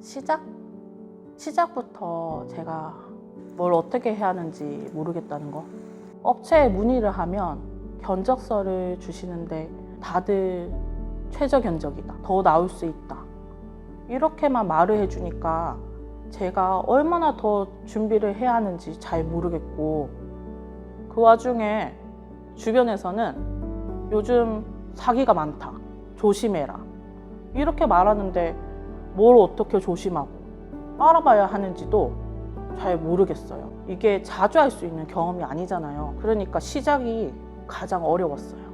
시작? 시작부터 제가 뭘 어떻게 해야 하는지 모르겠다는 거. 업체에 문의를 하면 견적서를 주시는데 다들 최저 견적이다. 더 나올 수 있다. 이렇게만 말을 해주니까 제가 얼마나 더 준비를 해야 하는지 잘 모르겠고 그 와중에 주변에서는 요즘 사기가 많다. 조심해라. 이렇게 말하는데 뭘 어떻게 조심하고 알아봐야 하는지도 잘 모르겠어요. 이게 자주 할 수 있는 경험이 아니잖아요. 그러니까 시작이 가장 어려웠어요.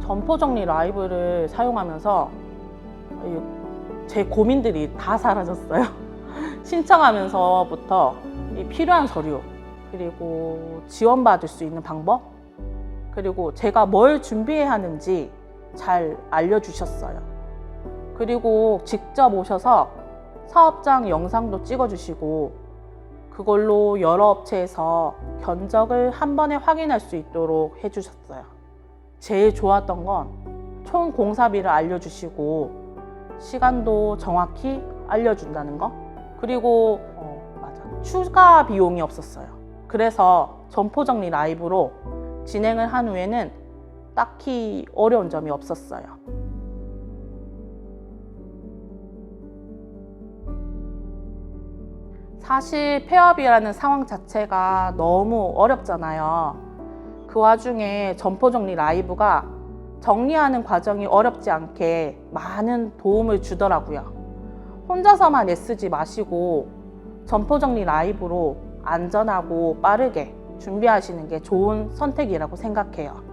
점포 정리 라이브를 사용하면서 이- 제 고민들이 다 사라졌어요. 신청하면서부터 이 필요한 서류, 그리고 지원받을 수 있는 방법, 그리고 제가 뭘 준비해야 하는지 잘 알려주셨어요. 그리고 직접 오셔서 사업장 영상도 찍어주시고, 그걸로 여러 업체에서 견적을 한 번에 확인할 수 있도록 해주셨어요. 제일 좋았던 건 총 공사비를 알려주시고, 시간도 정확히 알려준다는 거. 그리고, 어, 맞아. 추가 비용이 없었어요. 그래서 점포 정리 라이브로 진행을 한 후에는 딱히 어려운 점이 없었어요. 사실 폐업이라는 상황 자체가 너무 어렵잖아요. 그 와중에 점포 정리 라이브가 정리하는 과정이 어렵지 않게 많은 도움을 주더라고요. 혼자서만 애쓰지 마시고 점포 정리 라이브로 안전하고 빠르게 준비하시는 게 좋은 선택이라고 생각해요.